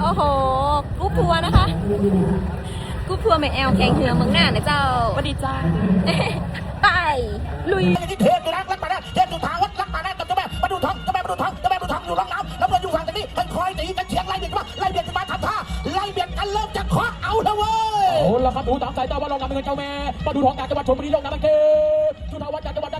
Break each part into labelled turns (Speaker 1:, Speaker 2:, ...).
Speaker 1: ทัวร์นะคะกรุ๊ปทัวร์แม่แอลแข่งเหือเมืองหน้านะเจ้า
Speaker 2: สวัสดีจ้า
Speaker 1: ไป ลุย
Speaker 3: ที่เทพอยู่นะรักมานะเทพอยู่ทางวัดรักมานะกับเจ้าแม่มาดูทองเจ้าแม่มาดูทองเจ้าแม่มาดูทองอยู่ร่องน้ำแล้วมันอยู่ฝั่งตรงนี้มันคอยหนีกันเฉียงไล่เบียดกันมาไล่เบียดกันมาทำท่าไล่เบียดกันเริ่มจะเคาะเอาแล้วเว้ย
Speaker 4: โอ้ละครับดูตามสายตาว่าลงน้ำเป็นเจ้าแม่มาดูท้องการจังหวัดชลบุรีลงน้ำมันเท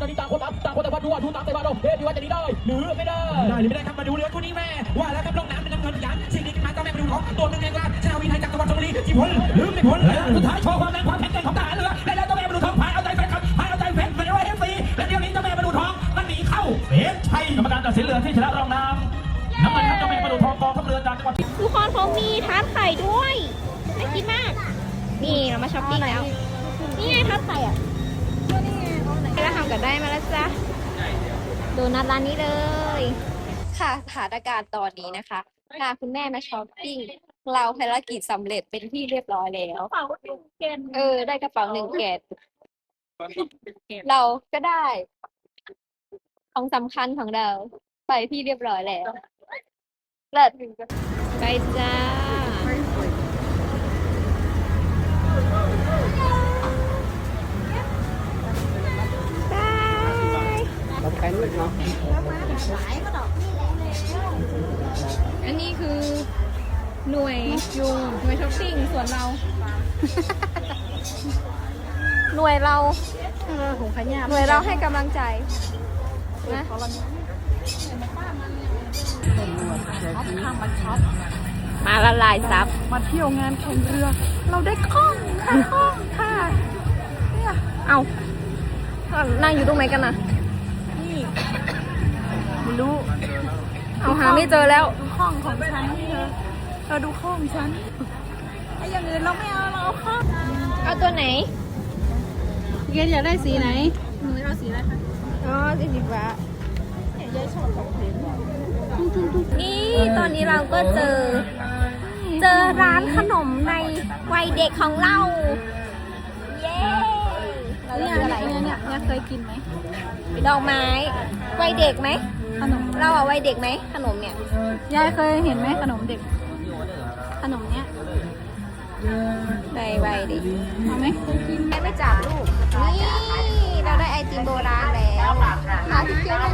Speaker 4: นนี้ต่างคนต่างต่างคนต่างวัดดูว่าดูตามสายตาเราเฮ้ยดีว่าจะดีได้หรือไม่ได้
Speaker 5: ได้หรือไม่ได้ครับมาดูเรือคู่นี้แม่ว่าแล้วครับลงน้ำเป็นน้ำเงินยันสิ่งนี้มาเจ้าแม่มาดูทองตัวหนึ่งเองว่าชนาวีไทยจากจังหวัดชลบุรีจีพลหรือไม่พ้นและสุดท้ายโชว์ความแรงความแข็งแกร่งของทหารเรือและแล้วเจ้าแม่มาดูท้องพายเอาใจแฟนครับพายเอาใจแฟนแฟนไว้เอฟซีและเดี๋ยวนี้เจ้าแม่มาดูท้องมันหนีเข้าเฟสชัยกรรมการตัดสินเรือที่ชนะรองน้ำน้ำเงินครับเจ้าแม่มาดูท้องกองทัพเรือจากจังหวัด
Speaker 1: ทุกคนเขามีทาร์ตไข่ด้วยน่ากินมาก นี่เรามาช้อปปิ้งแล้วนี่ไงทาร์ตไข่อะ กันได้มาแล้วจ้ะโดนัทร้านนี้เลย ค่ะสถานการณ์ตอนนี้นะคะพาคุณแม่มาช้อปปิ้ง เราภารกิจสำเร็จเป็นที่เรียบร้อยแล้ว
Speaker 2: เป่าหนึ่งเกน
Speaker 1: เออ ได้กระเป๋าหนึ่งแกนเราก็ได้ ของสำคัญของเรา ไปที่เรียบร้อยแล้วเลิศไปจ้า บายอันนี้คือหน่วยยุงหน่วยช้อปปิ้งส่วนเรา หน่วยเรา
Speaker 2: ของขยะ
Speaker 1: หน่วยเราให้กำลังใจนะมาละลายซับ
Speaker 2: มาเที่ยวงานแข่งเรือ เราได้ข้องค่ะข้องค่ะ
Speaker 1: เอานั่งอยู่ตรงไหนกันนะ
Speaker 2: นี่ ไม่รู้
Speaker 1: เอาหาไม่เจอแล้ว
Speaker 2: ดูข้องของฉันเธอเธอดูข้องฉันไอ้อย่างอื่นเราไม่เอาเราเอาข้อง
Speaker 1: เอาตัวไหน
Speaker 2: เกนอยากได้สีไหนหนูเอาสีอะไรคะ
Speaker 1: อ๋อสีสีฟ้า
Speaker 2: เนี่ยยายชอบของเพน
Speaker 1: นี่ตอนนี้เราก็เจอ เจอร้านขนมในวัยเด็กของเราเย้ เรา
Speaker 2: เนี่ย
Speaker 1: เลือกอะไร
Speaker 2: เนี่ยเนี่ยเนี่ยเคยกินไหม
Speaker 1: ดอกไม้วัยเด็กไหม
Speaker 2: ขนม
Speaker 1: เราอะวัยเด็กไหมขนมเนี่ย
Speaker 2: ยายเคยเห็นไหมขนมเด็ก ขนมเนี้ย
Speaker 1: ในวัยเด็ก
Speaker 2: เอาไหม
Speaker 1: แม่ไม่จับลูกนี่เราได้ไอติมโบราณแล้วหาที่เคี้ยวได้